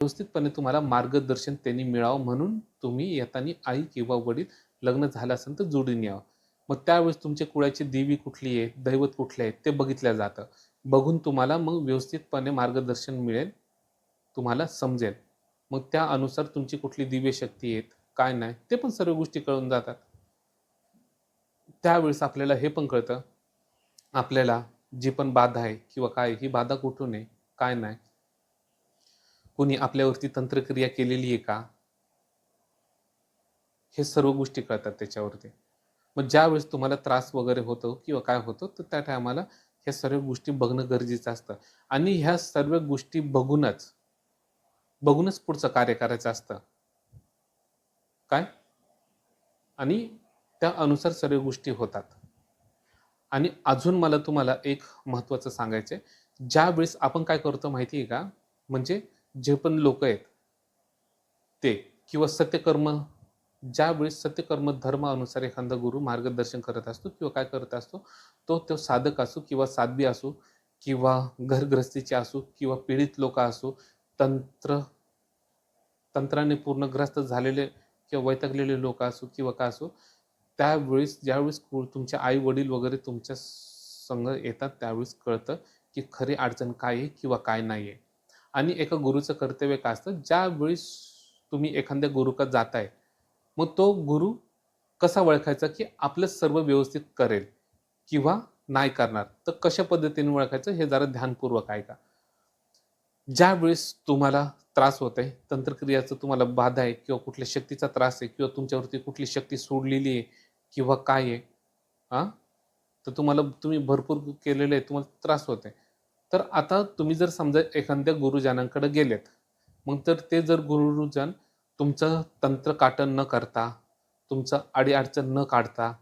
व्यवस्थितपणे तुम्हाला मार्गदर्शन त्यांनी मिळावं म्हणून तुम्ही येताना आई किंवा वडील लग्न झालं असेल तर जोडून यावं. मग त्यावेळेस तुमच्या कुळाची देवी कुठली आहे दैवत कुठले आहे ते बघितलं जातं. बघून तुम्हाला मग व्यवस्थितपणे मार्गदर्शन मिळेल तुम्हाला समजेल. मग त्या अनुसार तुमची कुठली दिव्य शक्ती आहेत काय नाही ते पण सर्व गोष्टी कळून जातात. त्यावेळेस आपल्याला हे पण कळतं. आपल्याला जी पण बाधा आहे किंवा काय ही बाधा कुठून आहे काय नाही कोणी आपल्यावरती तंत्रक्रिया केलेली आहे का? हे सर्व गोष्टी कळतात त्याच्यावरती. मग ज्यावेळेस तुम्हाला त्रास वगैरे होतो किंवा काय होतं तर त्या टायमाला ह्या सर्व गोष्टी बघणं गरजेचं असतं. आणि ह्या सर्व गोष्टी बघूनच बघूनच पुढचं कार्य करायचं असतं. काय? आणि त्या अनुसार सर्व गोष्टी होतात. आणि अजून मला तुम्हाला एक महत्त्वाचं सांगायचं आहे ज्यावेळेस आपण काय करतो माहिती आहे का? म्हणजे जे पण लोक आहेत ते किंवा सत्यकर्म ज्यावेळेस सत्यकर्म धर्मानुसार एखादा गुरु मार्गदर्शन करत असतो किंवा काय करत असतो तो तो साधक असो किंवा साध्वी असो किंवा घरग्रस्तीचे असो किंवा पीडित लोक असो तंत्र तंत्राने पूर्णग्रस्त झालेले किंवा वैतकलेले लोक असो किंवा का असो त्यावेळेस ज्यावेळेस तुमचे आई वडील वगैरे तुमच्या संग येतात त्यावेळेस कळतं की खरी अडचण काय आहे किंवा काय नाही आहे आणि एका गुरुचं कर्तव्य काय असतं? ज्यावेळेस तुम्ही एखाद्या गुरुकात जाताय मग तो गुरु कसा ओळखायचा की आपलं सर्व व्यवस्थित करेल किंवा नाही करणार? तर कशा पद्धतीने ओळखायचं? हे जरा ध्यानपूर्वक ऐका. ज्यावेळेस तुम्हाला त्रास होत आहे तंत्रक्रियाचं तुम्हाला बाधा आहे किंवा कुठल्या शक्तीचा त्रास आहे किंवा तुमच्यावरती कुठली शक्ती सोडलेली आहे किंवा काय आहे हां? तर तुम्हाला तुम्ही भरपूर केलेलं आहे तुम्हाला त्रास होत आहे. तर आता तुम्ही जर समजा एखाद्या गुरुजनांकडे गेलेत मग तर ते जर गुरुजन तुमचं तंत्र काटन न करता तुमचं अडीअडचण न काढता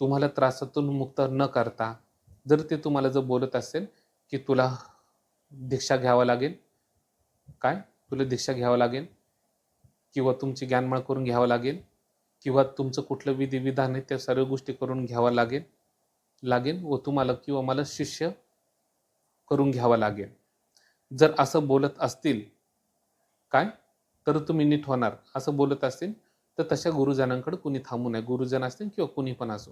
तुम्हाला त्रासातून मुक्त न करता जर ते तुम्हाला जर बोलत असेल की तुला दीक्षा घ्यावं लागेल काय? तुला दीक्षा घ्यावं लागेल? किंवा तुमची ज्ञानमाळ करून घ्यावं लागेल? किंवा तुमचं कुठलं विधी विधान आहे त्या सर्व गोष्टी करून घ्यावं लागेल? लागेल? व तुम्हाला किंवा मला शिष्य करून घ्यावं लागेल. जर असं बोलत असतील काय? तर तुम्ही नीट होणार. असं बोलत असतील तर तशा गुरुजनांकडे कुणी थांबू नये. गुरुजन असतील किंवा कुणी पण असो.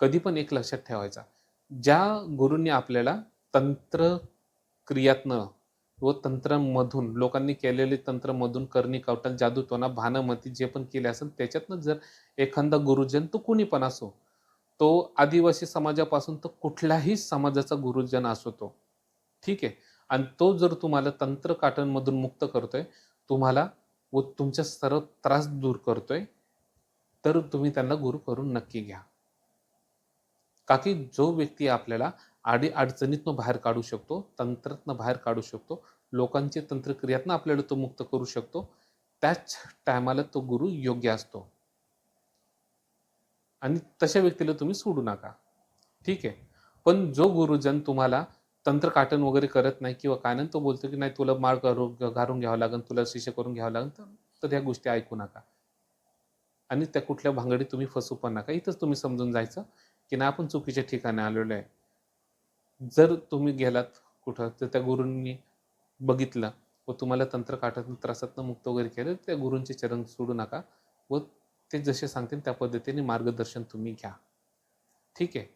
कधी पण एक लक्षात ठेवायचा. ज्या गुरूंनी आपल्याला तंत्र क्रियातनं व तंत्रमधून लोकांनी केलेले तंत्रमधून करणी कवटल जादूटोना भानमती जे पण केले असेल त्याच्यातनं जर एखादा गुरुजन तो कुणी पण असो तो आदिवासी समाजापासून तर कुठल्याही समाजाचा गुरुजन असो तो ठीक आहे. आणि तो जर तुम्हाला तंत्र काटनमधून मुक्त करतोय तुम्हाला व तुमच्या सर्व त्रास दूर करतोय तर तुम्ही त्यांना गुरु करून नक्की घ्या. का की जो व्यक्ती आपल्याला आडी अडचणीतनं बाहेर काढू शकतो तंत्रातनं बाहेर काढू शकतो लोकांचे तंत्रक्रियातनं आपल्याला तो मुक्त करू शकतो त्याच टायमाला तो गुरु योग्य असतो. आणि तशा व्यक्तीला तुम्ही सोडू नका. ठीक आहे. पण जो गुरुजन तुम्हाला तंत्रकाटन वगैरे करत नाही किंवा काय नाही तो बोलतो की नाही तुला माळ करू घालून घ्यावं लागेल तुला शिष्य करून घ्यावं लागेल तर ह्या गोष्टी ऐकू नका. आणि त्या कुठल्या भांगडीत तुम्ही फसू पण नका. इथंच तुम्ही समजून जायचं की नाही आपण चुकीच्या ठिकाणी आलेलो आहे. जर तुम्ही गेलात कुठं तर त्या गुरूंनी बघितलं व तुम्हाला तंत्र त्रासातनं मुक्त वगैरे केलं त्या गुरूंचे चरण सोडू नका व ते जसे सांगतील त्या पद्धतीने मार्गदर्शन तुम्ही घ्या. ठीक आहे?